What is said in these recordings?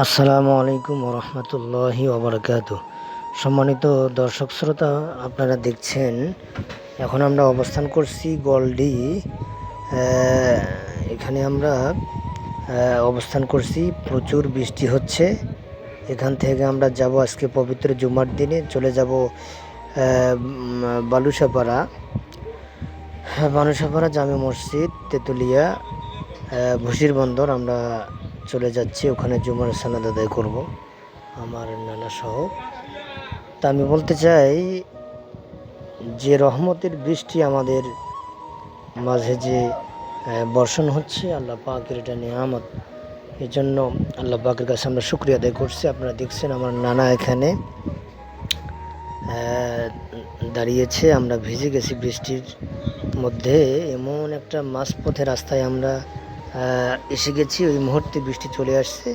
আসসালামু আলাইকুম রহমতুল্লাহি ওবরাকাত সম্মানিত দর্শক শ্রোতা, আপনারা দেখছেন, এখন আমরা অবস্থান করছি গলডি এখানে আমরা অবস্থান করছি, প্রচুর বৃষ্টি হচ্ছে। এখান থেকে আমরা যাব আজকে পবিত্র জুমার দিনে, চলে যাব বালুসাপাড়া। বালুসাপাড়া জামে মসজিদ, তেঁতুলিয়া ভুসির বন্দর, আমরা চলে যাচ্ছি, ওখানে জুমার সানাদ আদায় করব, আমার নানা সহ। তা আমি বলতে চাই, যে রহমতের বৃষ্টি আমাদের মাঝে যে বর্ষণ হচ্ছে, আল্লাহ পাকের এটা নিয়ামত। এই জন্য আল্লাহ পাকের কাছে আমরা শুক্রিয়া আদায় করছি। আপনারা দেখছেন আমার নানা এখানে দাঁড়িয়েছে। আমরা ভিজে গেছি বৃষ্টির মধ্যে। এমন একটা মাঝপথে রাস্তায় আমরা এসে গেছি, ওই মুহূর্তে বৃষ্টি চলে আসছে।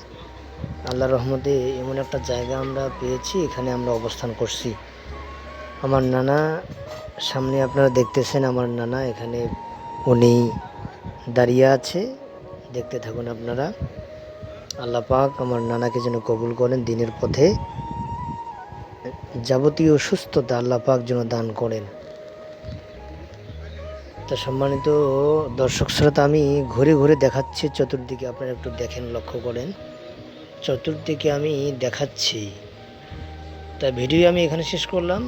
আল্লাহ রহমতে এমন একটা জায়গা আমরা পেয়েছি, এখানে আমরা অবস্থান করছি। আমার নানা, সামনে আপনারা দেখতেছেন আমার নানা, এখানে উনি দাঁড়িয়ে আছে। দেখতে থাকুন আপনারা। আল্লাহ পাক আমার নানাকে যেন কবুল করেন দিনের পথে। যাবতীয় সুস্থতা আল্লাহ পাক যেন দান করেন। তা সম্মানিত দর্শক শ্রোতা, আমি ঘুরে ঘুরে দেখাচ্ছি চতুর্দিকে। আপনারা একটু দেখেন, লক্ষ্য করেন। চতুর্দিকে আমি দেখাচ্ছি। তা ভিডিও আমি এখানে শেষ করলাম।